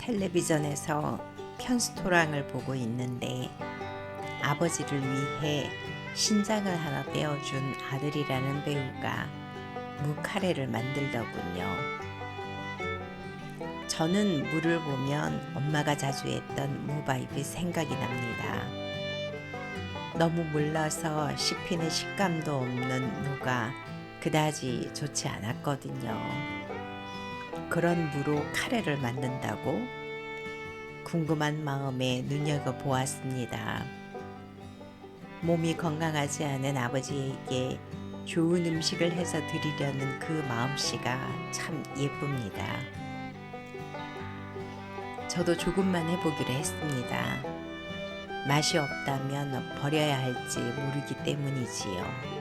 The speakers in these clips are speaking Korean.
텔레비전에서 편스토랑을 보고 있는데 아버지를 위해 신장을 하나 떼어준 아들이라는 배우가 무카레를 만들더군요. 저는 무를 보면 엄마가 자주 했던 무바이브 생각이 납니다. 너무 물러서 씹히는 식감도 없는 무가 그다지 좋지 않았거든요. 그런 무로 카레를 만든다고 궁금한 마음에 눈여겨 보았습니다. 몸이 건강하지 않은 아버지에게 좋은 음식을 해서 드리려는 그 마음씨가 참 예쁩니다. 저도 조금만 해보기로 했습니다. 맛이 없다면 버려야 할지 모르기 때문이지요.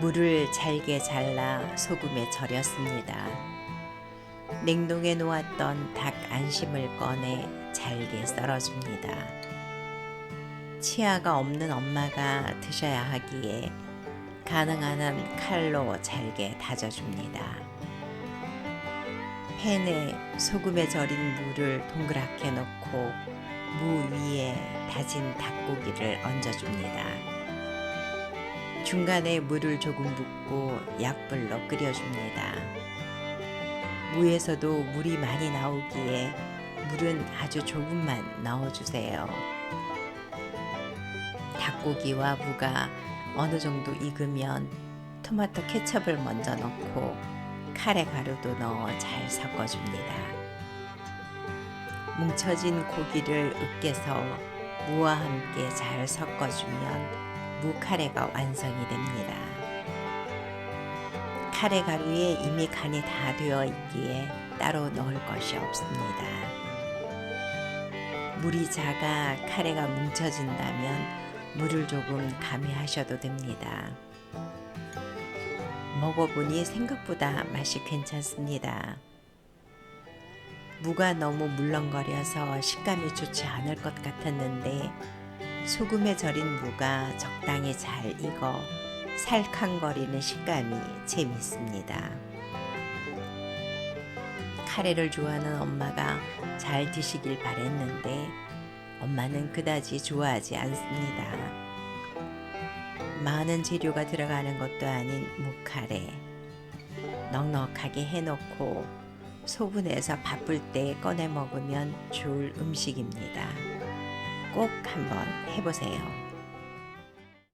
물을 잘게 잘라 소금에 절였습니다. 냉동해 놓았던 닭 안심을 꺼내 잘게 썰어줍니다. 치아가 없는 엄마가 드셔야 하기에 가능한 한 칼로 잘게 다져줍니다. 팬에 소금에 절인 물을 동그랗게 넣고 무 위에 다진 닭고기를 얹어줍니다. 중간에 물을 조금 붓고 약불로 끓여줍니다. 무에서도 물이 많이 나오기에 물은 아주 조금만 넣어주세요. 닭고기와 무가 어느 정도 익으면 토마토 케첩을 먼저 넣고 카레 가루도 넣어 잘 섞어줍니다. 뭉쳐진 고기를 으깨서 무와 함께 잘 섞어주면 무 카레가 완성이 됩니다. 카레 가루에 이미 간이 다 되어 있기에 따로 넣을 것이 없습니다. 물이 작아 카레가 뭉쳐진다면 물을 조금 가미하셔도 됩니다. 먹어보니 생각보다 맛이 괜찮습니다. 무가 너무 물렁거려서 식감이 좋지 않을 것 같았는데 소금에 절인 무가 적당히 잘 익어 살캉거리는 식감이 재밌습니다. 카레를 좋아하는 엄마가 잘 드시길 바랬는데 엄마는 그다지 좋아하지 않습니다. 많은 재료가 들어가는 것도 아닌 무카레. 넉넉하게 해놓고 소분해서 바쁠 때 꺼내 먹으면 좋을 음식입니다. 꼭 한번 해보세요.